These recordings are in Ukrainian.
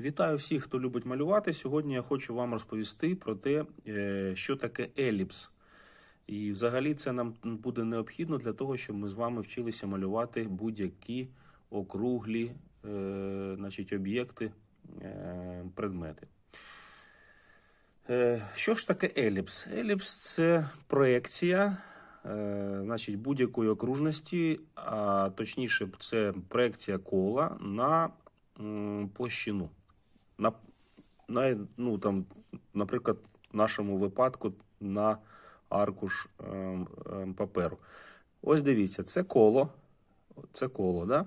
Вітаю всіх, хто любить малювати. Сьогодні я хочу вам розповісти про те, е, що таке еліпс. І взагалі це нам буде необхідно для того, щоб ми з вами вчилися малювати будь-які округлі е, значить, об'єкти, е, предмети. Що ж таке еліпс? Еліпс це проекція значить, будь-якої окружності, а точніше, це проекція кола на площину. На, на, ну, там, наприклад, в нашому випадку на аркуш ем, ем, паперу. Ось дивіться, це коло. Це коло, да?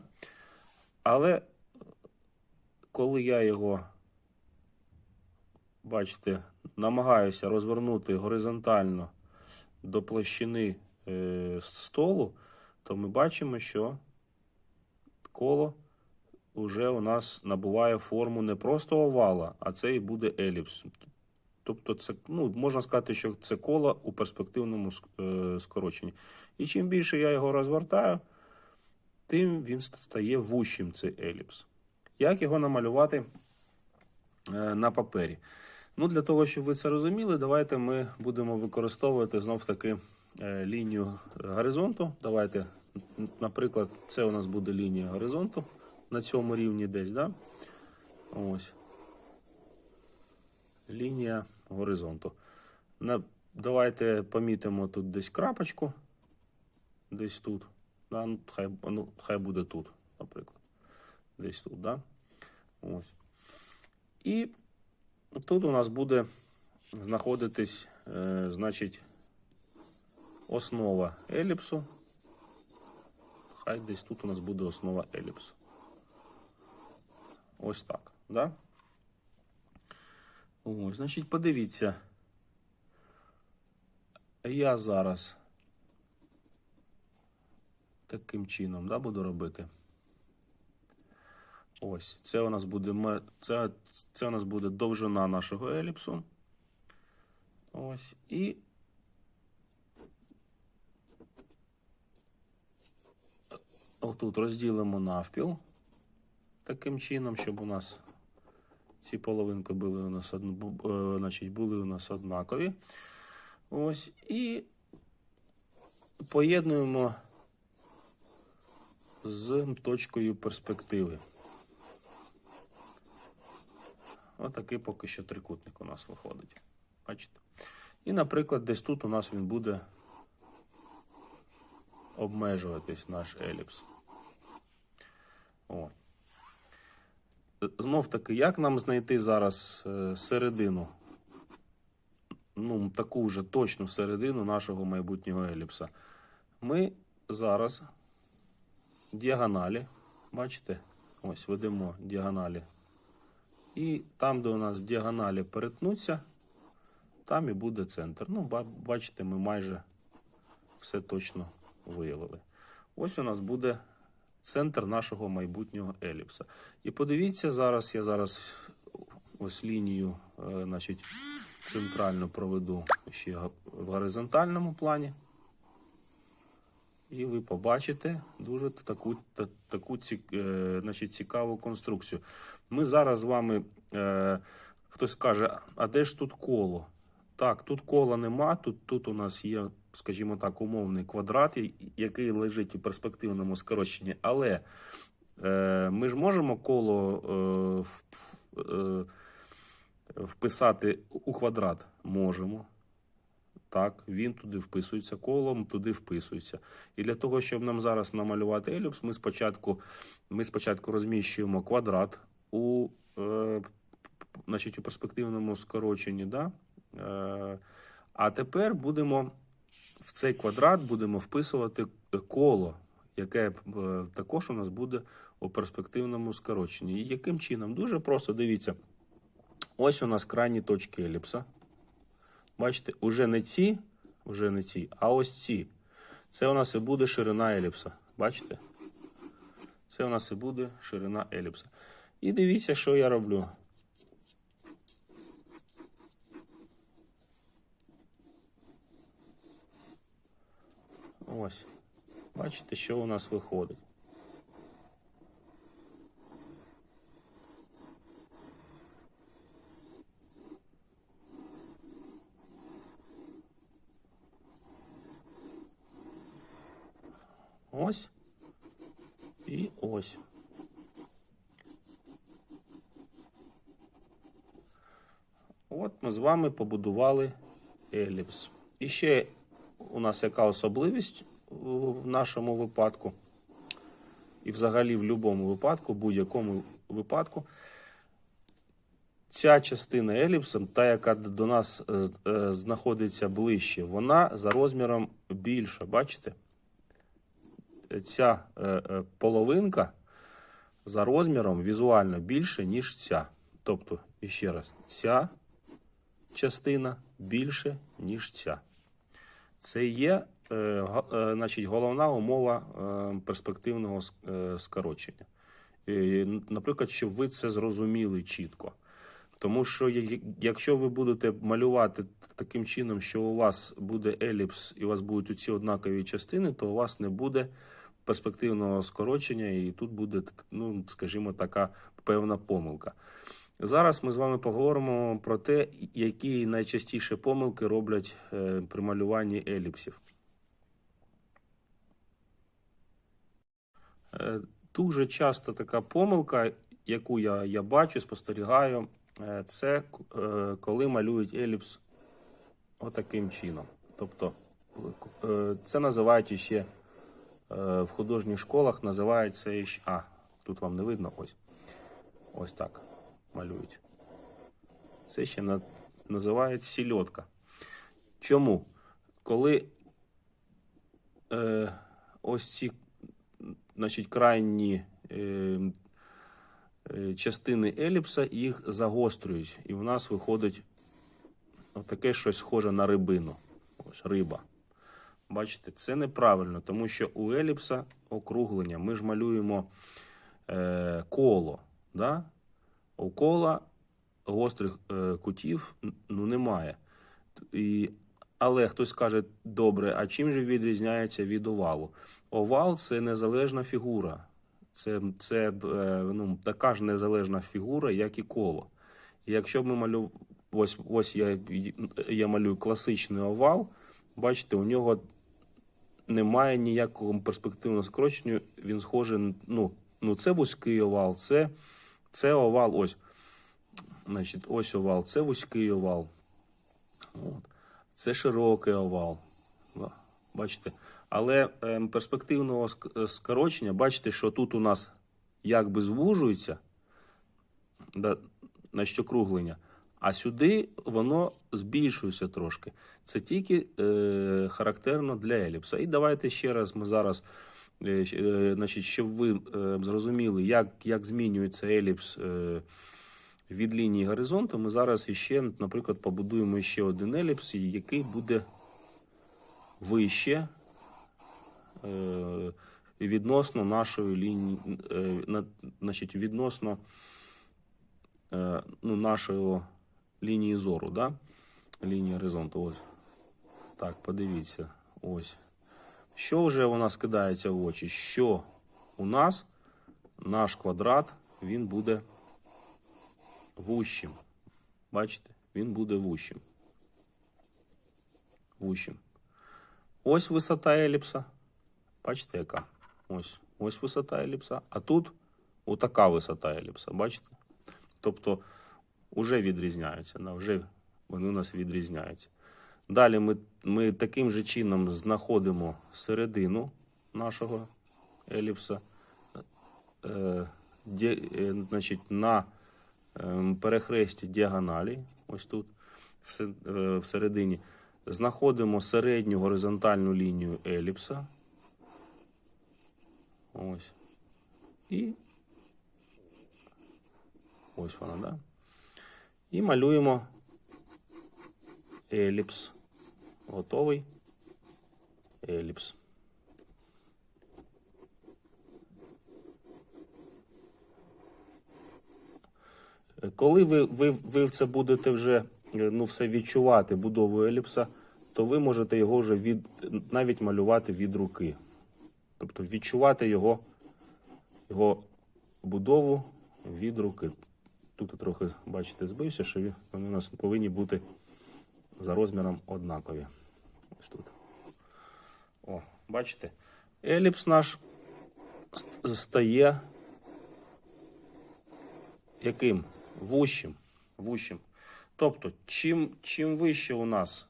Але коли я його, бачите, намагаюся розвернути горизонтально до площини е, столу, то ми бачимо, що коло вже у нас набуває форму не просто овала, а це і буде еліпс. Тобто, це ну, можна сказати, що це коло у перспективному е, скороченні. І чим більше я його розвертаю, тим він стає вущим, цей еліпс. Як його намалювати е, на папері? Ну, для того, щоб ви це розуміли, давайте ми будемо використовувати знов таки е, лінію горизонту. Давайте, наприклад, це у нас буде лінія горизонту на цьому рівні десь, да? Ось. Лінія горизонту. На, давайте помітимо тут десь крапочку. Десь тут. Да? Ну, хай, ну, хай буде тут, наприклад. Десь тут, да? Ось. І тут у нас буде знаходитись, е, значить, основа еліпсу. Хай десь тут у нас буде основа еліпсу. Ось так, да? Ось, значить, подивіться. Я зараз таким чином да, буду робити. Ось, це у нас буде це, це у нас буде довжина нашого еліпсу. Ось. І отут розділимо навпіл таким чином, щоб у нас ці половинки були у нас одн... бу- е, значить, були у нас однакові. Ось. І поєднуємо з точкою перспективи. Отакий поки що трикутник у нас виходить. Бачите? І, наприклад, десь тут у нас він буде обмежуватись наш еліпс. О. Знов таки, як нам знайти зараз е, середину? Ну, таку вже точну середину нашого майбутнього еліпса. Ми зараз діагоналі, бачите? Ось ведемо діагоналі. І там, де у нас діагоналі перетнуться, там і буде центр. Ну, бачите, ми майже все точно виявили. Ось у нас буде центр нашого майбутнього еліпса. І подивіться, зараз я зараз ось лінію, е, значить, центрально проведу ще в горизонтальному плані. І ви побачите дуже таку, та, таку е, значить, цікаву конструкцію. Ми зараз з вами, е, хтось каже, а де ж тут коло? Так, тут кола нема, тут, тут у нас є, скажімо так, умовний квадрат, який лежить у перспективному скороченні, але е, ми ж можемо коло е, е, вписати у квадрат? Можемо. Так, він туди вписується колом, туди вписується. І для того, щоб нам зараз намалювати еліпс, ми спочатку, ми спочатку розміщуємо квадрат у, е, значить, у перспективному скороченні. Да? Е, а тепер будемо в цей квадрат будемо вписувати коло, яке е, також у нас буде у перспективному скороченні. І яким чином? Дуже просто дивіться. Ось у нас крайні точки еліпса. Бачите, уже не ці, уже не ці, а ось ці. Це у нас і буде ширина еліпса. Бачите? Це у нас і буде ширина еліпса. І дивіться, що я роблю. Ось. Бачите, що у нас виходить. Ось і ось. От ми з вами побудували еліпс. І ще у нас яка особливість в нашому випадку, і взагалі в будь-якому випадку, будь-якому випадку, ця частина еліпса, та, яка до нас е, знаходиться ближче, вона за розміром більша. Бачите? Ця е, е, половинка за розміром візуально більше, ніж ця. Тобто, іще раз, ця частина більше, ніж ця. Це є е, е, значить, головна умова е, перспективного скорочення. Наприклад, щоб ви це зрозуміли чітко. Тому що якщо ви будете малювати таким чином, що у вас буде еліпс і у вас будуть ці однакові частини, то у вас не буде перспективного скорочення, і тут буде, ну, скажімо, така певна помилка. Зараз ми з вами поговоримо про те, які найчастіше помилки роблять е, при малюванні еліпсів. Е, Дуже часто така помилка, яку я, я бачу, спостерігаю, е, це коли малюють еліпс отаким чином. Тобто це називають ще в художніх школах, називають це ще. А, тут вам не видно ось. Ось так малюють. Це ще називають сільотка. Чому? Коли е, ось ці значить, крайні е, е, частини еліпса їх загострюють, і в нас виходить таке щось схоже на рибину. Ось риба. Бачите, це неправильно, тому що у еліпса округлення. Ми ж малюємо е, коло. Да? У кола гострих е, кутів ну, немає. І, але хтось каже, добре, а чим же відрізняється від овалу? Овал це незалежна фігура. Це, це е, ну, така ж незалежна фігура, як і коло. Якщо б ми малю... ось, ось я, я малюю класичний овал, бачите, у нього немає ніякого перспективного скорочення, він схожий, ну, ну це вузький овал, це, це овал, ось. Значить, ось овал, це вузький овал. От. Це широкий овал. Бачите? Але ем, перспективного е, скорочення, бачите, що тут у нас якби звужується на щокруглення, а сюди воно збільшується трошки. Це тільки е, характерно для еліпса. І давайте ще раз ми зараз, значить, щоб ви е, зрозуміли, як, як змінюється еліпс. Е, від лінії горизонту ми зараз іще, наприклад, побудуємо ще один еліпс, який буде вище е, відносно нашої лінії, е, значить, відносно е, ну, нашої лінії зору, да? лінії горизонту. Ось. Так, подивіться. Ось. Що вже у нас кидається в очі? Що у нас наш квадрат він буде вущим. Бачите? Він буде вущим. Вущим. Ось висота еліпса. Бачите, яка? Ось. Ось висота еліпса. А тут отака висота еліпса. Бачите? Тобто вже відрізняються. Вони у нас відрізняються. Далі ми, ми таким же чином знаходимо середину нашого еліпса. Е, де, е, значить, на ем, перехресті діагоналі, ось тут е, всередині, знаходимо середню горизонтальну лінію еліпса. Ось. І ось вона, да? І малюємо еліпс. Готовий еліпс. Коли ви, ви, ви це будете вже е, ну, все відчувати, будову еліпса, то ви можете його вже від, навіть малювати від руки. Тобто відчувати його, його будову від руки. Тут трохи, бачите, збився, що вони у нас повинні бути за розміром однакові. Ось тут. О, бачите? еліпс наш стає яким? Вущим. Вущим. Тобто, чим, чим вище у нас,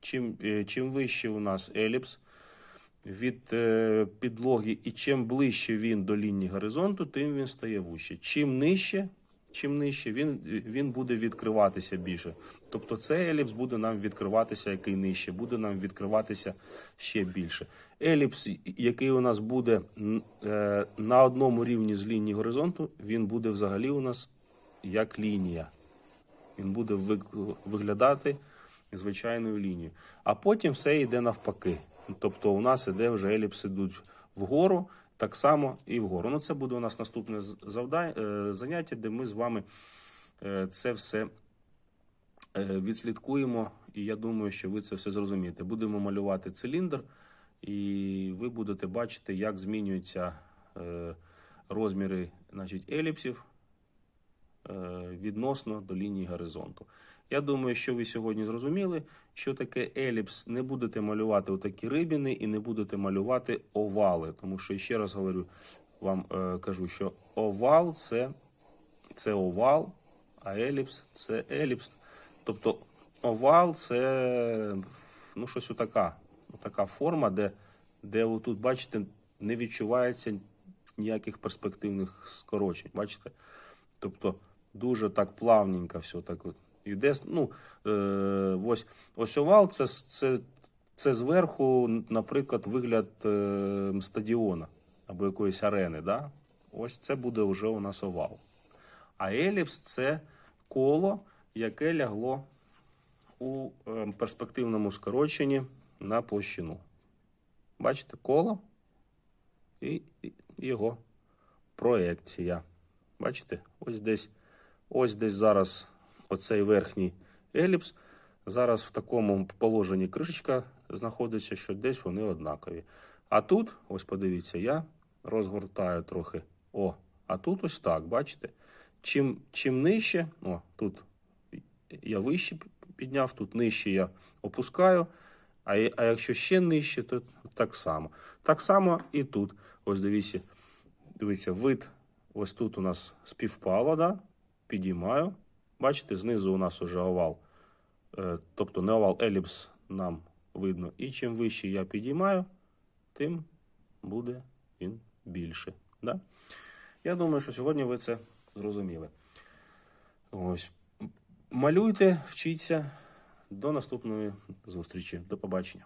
чим, е, чим вище у нас еліпс від е, підлоги, і чим ближче він до лінії горизонту, тим він стає вуще. Чим нижче, чим нижче, він, він буде відкриватися більше. Тобто цей еліпс буде нам відкриватися, який нижче, буде нам відкриватися ще більше. Еліпс, який у нас буде е, на одному рівні з лінії горизонту, він буде взагалі у нас як лінія. Він буде виглядати звичайною лінією. А потім все йде навпаки. Тобто у нас іде вже еліпс ідуть вгору, так само і вгору. Ну, це буде у нас наступне е, заняття, де ми з вами е, це все е, відслідкуємо. І я думаю, що ви це все зрозумієте. Будемо малювати циліндр, і ви будете бачити, як змінюються розміри значить, еліпсів відносно до лінії горизонту. Я думаю, що ви сьогодні зрозуміли, що таке еліпс. Не будете малювати отакі рибіни і не будете малювати овали. Тому що, ще раз говорю, вам е, кажу, що овал це, це овал, а еліпс це еліпс. Тобто овал це ну, щось отака, отака форма, де, де отут, бачите, не відчувається ніяких перспективних скорочень. Бачите? Тобто дуже так плавненько все так от йде. Ну, е, ось, ось овал це, це, це зверху, наприклад, вигляд е, стадіона або якоїсь арени. Да? Ось це буде вже у нас овал. А еліпс це коло, яке лягло у е, перспективному скороченні на площину. Бачите, коло і, і його проекція. Бачите, ось десь, ось десь зараз оцей верхній еліпс. Зараз в такому положенні кришечка знаходиться, що десь вони однакові. А тут, ось подивіться, я розгортаю трохи. О, а тут ось так, бачите? Чим, чим нижче, о, тут я вище підняв, тут нижче я опускаю. А, а якщо ще нижче, то так само. Так само і тут. Ось дивіться, дивіться, вид ось тут у нас співпало, да? підіймаю. Бачите, знизу у нас уже овал. Е, тобто не овал, еліпс нам видно. І чим вище я підіймаю, тим буде він більше. Да? Я думаю, що сьогодні ви це зрозуміли. Ось. Малюйте, вчіться. До наступної зустрічі. До побачення.